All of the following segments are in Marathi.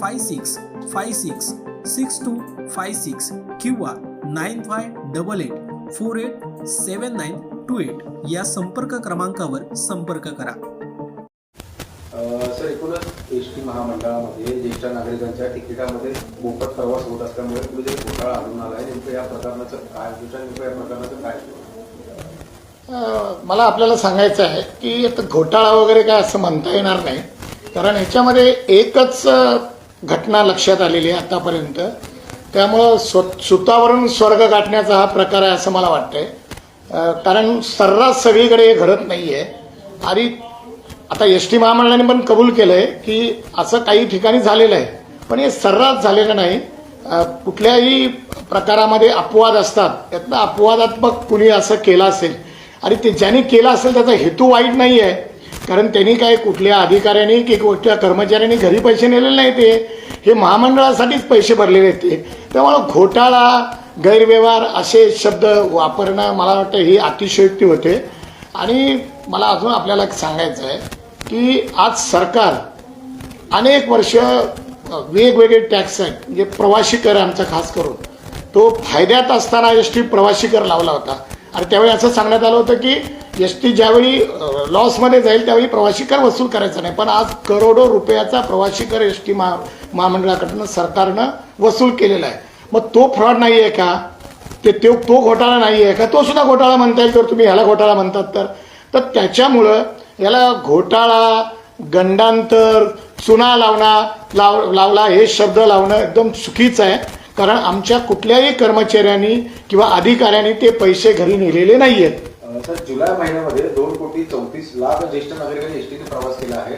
five six five six six two five six किंवा nine five double eight four eight seven nine two eight या संपर्क क्रमांकावर संपर्क करा. सर एकूणच एस टी महामंडळामध्ये ज्येष्ठ नागरिकांच्या तिकिटामध्ये मोफत प्रवास होत असल्यामुळे पुढे जे घोटाळा आढळून आला आहे नेमकं या प्रकरणाचं काय दुसऱ्या नेमकं या प्रकरणाचं काय मला आपल्याला सांगायचं आहे की आता घोटाळा वगैरे काय असं म्हणता येणार नाही. कारण ह्याच्यामध्ये एकच घटना लक्षात आलेली आहे आतापर्यंत. त्यामुळं स्व सुतावरून स्वर्ग गाठण्याचा हा प्रकार आहे असं मला वाटतंय. कारण सर्रास सगळीकडे हे घडत नाही आहे आणि आता एस टी महामंडळाने पण कबूल केलं आहे की असं काही ठिकाणी झालेलं आहे. पण हे सर्रास झालेलं नाही. कुठल्याही प्रकारामध्ये अपवाद असतात. त्यातनं अपवादात्मक कुणी असं केलं असेल. आणि ते ज्यांनी केलं असेल त्याचा हेतू वाईट नाही आहे कारण त्यांनी काय कुठल्या अधिकाऱ्यांनी की कुठल्या कर्मचाऱ्यांनी घरी पैसे नेलेले नाही ते हे महामंडळासाठीच पैसे भरलेले आहेत ते. त्यामुळं घोटाळा गैरव्यवहार असे शब्द वापरणं मला वाटतं ही अतिशयोक्ती होते. आणि मला अजून आपल्याला एक सांगायचं आहे की आज सरकार अनेक वर्ष वेगवेगळे टॅक्स आहेत. म्हणजे प्रवासी कर आमचा खास करून. तो फायद्यात असताना एस टी प्रवासी कर लावला होता. आणि त्यावेळी असं सांगण्यात आलं होतं की एस टी ज्यावेळी लॉसमध्ये जाईल त्यावेळी प्रवासी कर वसूल करायचा नाही. पण आज करोडो रुपयाचा प्रवासी कर एस टी महा महामंडळाकडनं सरकारनं वसूल केलेला आहे. मग तो फ्रॉड नाही आहे का? ते तो तो घोटाळा नाही आहे का? तो सुद्धा घोटाळा म्हणता येईल तर तुम्ही ह्याला घोटाळा म्हणतात तर. तर त्याच्यामुळं याला घोटाळा गंडांतर चुना लावणा लाव लावला हे शब्द लावणं एकदम चुकीचं आहे. कारण आमच्या कुठल्याही कर्मचाऱ्यांनी किंवा अधिकाऱ्यांनी ते पैसे घरी नेलेले नाही आहेत सर जुलै महिन्यामध्ये दोन कोटी चौतीस लाख ज्येष्ठ नागरिकांनी एसटीने प्रवास केला आहे.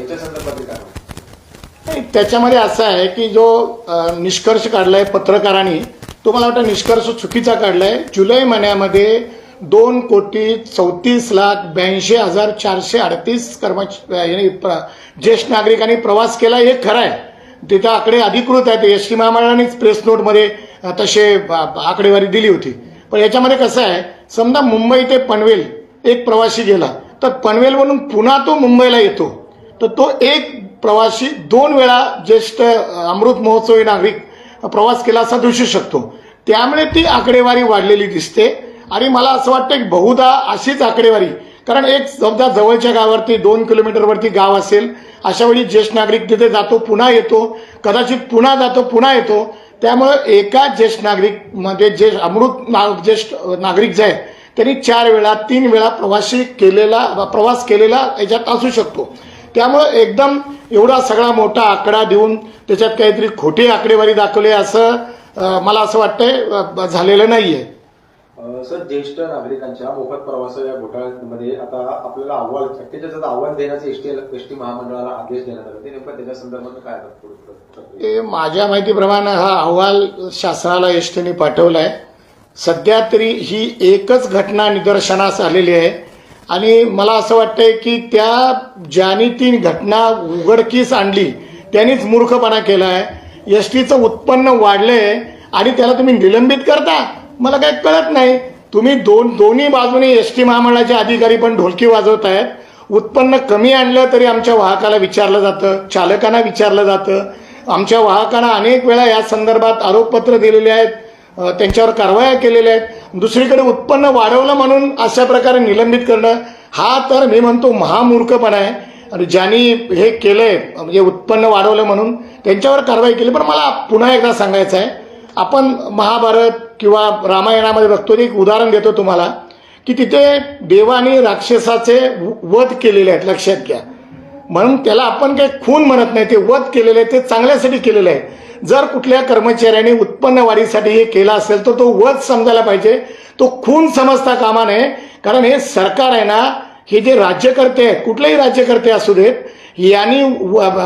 याच्या संदर्भात काय त्याच्यामध्ये असं आहे की जो निष्कर्ष निष्कर्ष काढलाय पत्रकारांनी तो मला वाटतं निष्कर्ष चुकीचा काढलाय. जुलै महिन्यामध्ये दोन कोटी चौतीस लाख ब्याऐंशी हजार चारशे अडतीस कर्मचारी ज्येष्ठ नागरिकांनी प्रवास केला हे खरं आहे. तिथं आकडे अधिकृत आहेत. एस टी महामंडळानेच प्रेस नोटमध्ये तसे आकडेवारी दिली होती. पण याच्यामध्ये कसं आहे समजा मुंबई ते पनवेल एक प्रवासी गेला तर पनवेलवरून पुन्हा तो मुंबईला येतो. तर तो एक प्रवासी दोन वेळा ज्येष्ठ अमृत महोत्सवी नागरिक प्रवास केला असा दिसू शकतो. त्यामुळे ती आकडेवारी वाढलेली दिसते. आणि मला असं वाटतं की बहुधा अशीच आकडेवारी कारण एक समजा जवळच्या गावावरती दोन किलोमीटरवरती गाव असेल अशा वेळी ज्येष्ठ नागरिक तिथे जातो पुन्हा येतो कदाचित पुन्हा जातो पुन्हा येतो. त्यामुळं एका ज्येष्ठ नागरिक म्हणजे जे अमृत ना ज्येष्ठ नागरिक जे आहे त्यांनी चार वेळा तीन वेळा प्रवासी केलेला प्रवास केलेला याच्यात असू शकतो. त्यामुळं एकदम एवढा सगळा मोठा आकडा देऊन त्याच्यात काहीतरी खोटी आकडेवारी दाखवली असं मला असं वाटतंय झालेलं नाही आहे सर ज्येष्ठ नागरिकांच्या मोफत प्रवास या घोटाळ्यामध्ये आता आपल्याला अहवाल त्याच्यात अहवाल देण्याचे एस टी एस टी महामंडळाला आदेश देण्यात आले. ते नेमकं त्याच्या संदर्भात काय ते माझ्या माहितीप्रमाणे हा अहवाल शासनाला एस टीने पाठवलाय. सध्या तरी ही एकच घटना निदर्शनास आलेली आहे. आणि मला असं वाटतंय की त्या ज्याने ती घटना उघडकीस आणली त्यांनीच मूर्खपणा केला आहे एस टीचं उत्पन्न वाढलंय आणि त्याला तुम्ही निलंबित करता. मला काही कळत नाही. तुम्ही दोन दोन्ही बाजूने एस टी महामंडळाचे अधिकारी पण ढोलकी वाजवत आहेत. उत्पन्न कमी आणलं तरी आमच्या वाहकाला विचारलं जातं चालकांना विचारलं जातं. आमच्या वाहकांना अनेक वेळा या संदर्भात आरोपपत्र दिलेले आहेत त्यांच्यावर कारवाया केलेल्या आहेत. दुसरीकडे उत्पन्न वाढवलं म्हणून अशा प्रकारे निलंबित करणं हा तर मी म्हणतो महामूर्खपणा आहे. आणि ज्यांनी हे केलंय म्हणजे उत्पन्न वाढवलं म्हणून त्यांच्यावर कारवाई केली. पण मला पुन्हा एकदा सांगायचं आहे आपण महाभारत किंवा रामायणामध्ये बघतो एक उदाहरण देतो तुम्हाला की तिथे देवाने राक्षसाचे वध केलेले आहेत लक्षात घ्या. म्हणून त्याला आपण काही खून म्हणत नाही ते वध केलेले आहे ते चांगल्यासाठी केलेलं आहे जर कुठल्या कर्मचाऱ्याने उत्पन्न वाढीसाठी हे केलं असेल तर तो वध समजायला पाहिजे. तो खून समजता कामा नये कारण हे सरकार आहे ना हे जे राज्यकर्ते आहेत कुठलेही राज्यकर्ते असू देत यांनी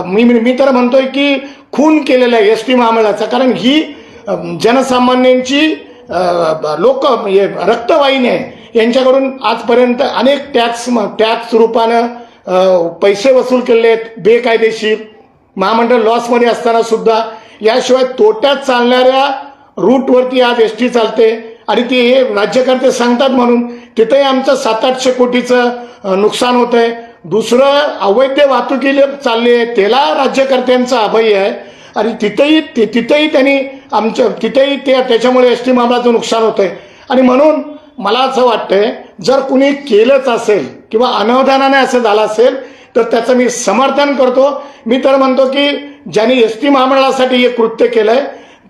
मी मी तर म्हणतोय की खून केलेला आहे एस टी महामंडळाचा कारण ही जनसामान्यांची लोक रक्तवाहिनी आहे यांच्याकडून आजपर्यंत अनेक टॅक्स टॅक्स रूपानं पैसे वसूल केले आहेत बेकायदेशीर महामंडळ लॉसमध्ये असताना सुद्धा. याशिवाय तोट्यात चालणाऱ्या रूटवरती आज एस टी चालते. आणि ते हे राज्यकर्ते सांगतात म्हणून तिथेही आमचं सात आठशे कोटीचं नुकसान होत आहे दुसरं अवैध वाहतुकीला चालली आहे त्याला राज्यकर्त्यांचा अभय आहे. आणि तिथेही ते तिथेही त्यांनी आमच्या तिथेही ते त्याच्यामुळे एस टी महामंडळाचं नुकसान होतं आहे आणि म्हणून मला असं वाटतंय जर कुणी केलंच असेल किंवा अनवधानाने असं झालं असेल तर त्याचं मी समर्थन करतो. मी तर म्हणतो की ज्यांनी एस टी महामंडळासाठी हे कृत्य केलं आहे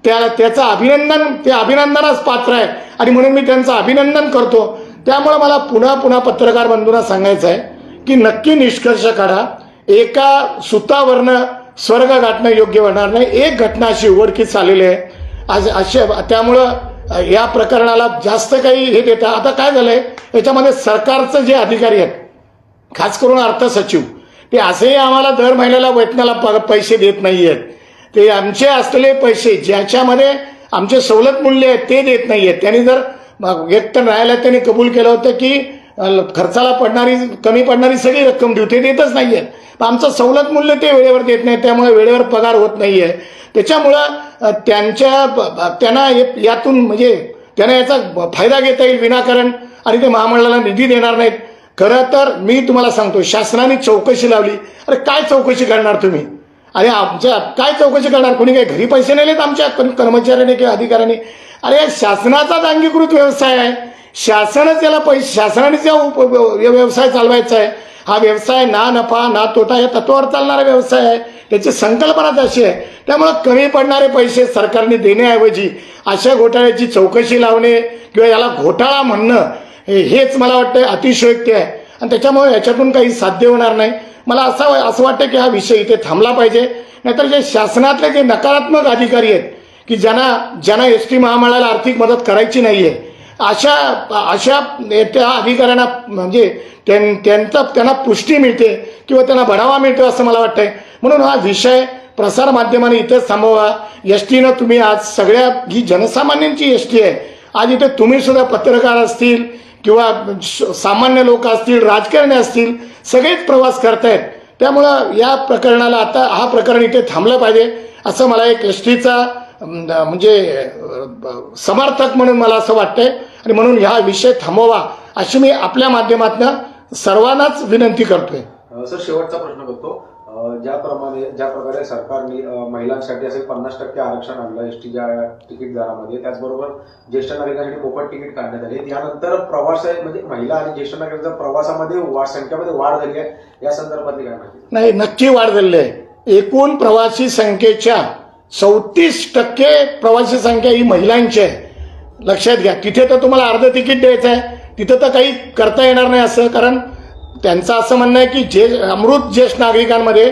त्या त्याचं अभिनंदन ते अभिनंदनास पात्र आहे. आणि म्हणून मी त्यांचं अभिनंदन करतो. त्यामुळे मला पुन्हा पुन्हा पत्रकार बंधूंना सांगायचं आहे की नक्की निष्कर्ष काढा. एका सुतावरनं स्वर्ग गाठणं योग्य होणार नाही. एक घटना अशी उघडकीस आलेली आहे. आज असे त्यामुळं या प्रकरणाला जास्त काही हे देता आता काय झालंय? याच्यामध्ये सरकारचं जे अधिकारी आहेत खास करून अर्थ सचिव ते असेही आम्हाला दर महिन्याला वेतनाला प- पैसे देत नाही आहेत ते आमचे असलेले पैसे ज्याच्यामध्ये आमचे सवलत मूल्य आहेत ते देत नाही आहेत त्यांनी जर व्यक्त न्यायालयात त्यांनी कबूल केलं होतं की खर्चाला पडणारी कमी पडणारी सगळी रक्कम देऊ ते देतच नाही आहेत पण आमचं सवलत मूल्य ते वेळेवर देत नाही त्यामुळे वेळेवर पगार होत नाही आहे त्याच्यामुळं त्यांच्या ब- त्यांना हे- यातून म्हणजे त्यांना याचा फायदा घेता येईल विनाकारण आणि ते महामंडळाला निधी देणार नाहीत. खरं तर मी तुम्हाला सांगतो शासनाने चौकशी लावली. अरे काय चौकशी करणार तुम्ही? अरे आमच्या काय चौकशी करणार? कोणी काही घरी पैसे नेलेत आमच्या कर्मचाऱ्याने किंवा अधिकाऱ्याने? अरे या शासनाचाच अंगीकृत व्यवसाय आहे. शासनच याला पैसे शासनानेच या उप- व्यवसाय चालवायचा आहे. हा व्यवसाय ना नफा ना तोटा या तत्वावर चालणारा व्यवसाय आहे. त्याची संकल्पनाच अशी आहे. त्यामुळं कमी पडणारे पैसे सरकारने देण्याऐवजी अशा घोटाळ्याची चौकशी लावणे किंवा याला घोटाळा म्हणणं हेच मला वाटतं अतिशयोक्ती आहे. आणि त्याच्यामुळे याच्यातून काही साध्य होणार नाही. मला असा असं वाटतं की हा विषय इथे थांबला पाहिजे. नाहीतर जे शासनातले जे नकारात्मक अधिकारी आहेत की ज्यांना ज्यांना एस टी महामंडळाला आर्थिक मदत करायची नाही आहे अशा अशा त्या अधिकाऱ्यांना म्हणजे त्यां- त्यांचा त्यांना पुष्टी मिळते किंवा त्यांना बढावा मिळतो असं मला वाटतंय. म्हणून हा विषय प्रसार माध्यमाने इथेच थांबवा. एस टीनं तुम्ही आज सगळ्या ही जनसामान्यांची एस टी आहे. आज इथे तुम्ही सुद्धा पत्रकार असतील किंवा श- सामान्य लोक असतील राजकारणी असतील सगळेच प्रवास करतायत. त्यामुळं या प्रकरणाला आता हा प्रकरण इथे थांबलं पाहिजे असं मला एक एस टीचा म्हणजे समर्थक म्हणून मला असं वाटतंय. आणि म्हणून हा विषय थांबवा अशी मी आपल्या माध्यमातून सर्वांनाच विनंती करतोय. सर शेवटचा प्रश्न करतो. ज्याप्रमाणे ज्या प्रकारे सरकारने महिलांसाठी असे पन्नास टक्के आरक्षण आणलं एसटीच्या तिकीट दरामध्ये त्याचबरोबर ज्येष्ठ नागरिकांसाठी मोफत तिकीट काढण्यात आले. यानंतर प्रवास म्हणजे महिला आणि ज्येष्ठ नागरिकांच्या प्रवासामध्ये वा- संख्येमध्ये वाढ झाली आहे. या संदर्भातली काय माहिती? नाही नक्की वाढ झालेली आहे. एकूण प्रवासी संख्येच्या चौतीस टक्के प्रवासी संख्या ही महिलांची आहे. लक्षात घ्या तिथे तर तुम्हाला अर्ध तिकीट द्यायचं आहे तिथं तर काही करता येणार नाही असं कारण त्यांचं असं म्हणणं आहे की जे अमृत ज्येष्ठ नागरिकांमध्ये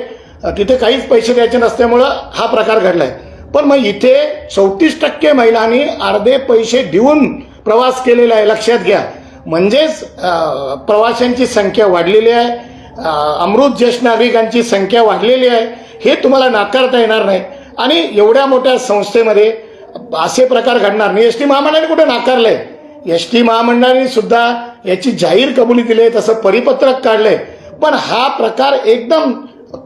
तिथे काहीच पैसे द्यायचे नसल्यामुळं हा प्रकार घडला आहे पण मग इथे चौतीस टक्के महिलांनी अर्धे पैसे देऊन प्रवास केलेला आहे लक्षात घ्या. म्हणजेच प्रवाशांची संख्या वाढलेली आहे अमृत ज्येष्ठ नागरिकांची संख्या वाढलेली आहे हे तुम्हाला नाकारता येणार नाही. आणि एवढ्या मोठ्या संस्थेमध्ये असे प्रकार घडणार नाही. एस टी महामंडळाने कुठे आहे एस टी महामंडळाने सुद्धा याची जाहीर कबुली दिली आहे तसं परिपत्रक काढलंय. पण हा प्रकार एकदम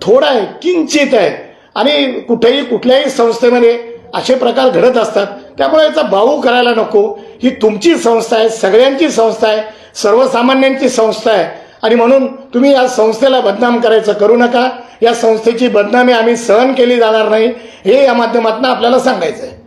थोडा आहे किंचित आहे. आणि कुठेही कुठल्याही संस्थेमध्ये असे प्रकार घडत असतात. त्यामुळे याचा भाऊ करायला नको. ही तुमची संस्था आहे सगळ्यांची संस्था आहे सर्वसामान्यांची संस्था आहे. आणि म्हणून तुम्ही या संस्थेला बदनाम करायचं करू नका. या संस्थेची बदनामी आम्ही सहन केली जाणार नाही. हे या माध्यमातून आपल्याला सांगायचं आहे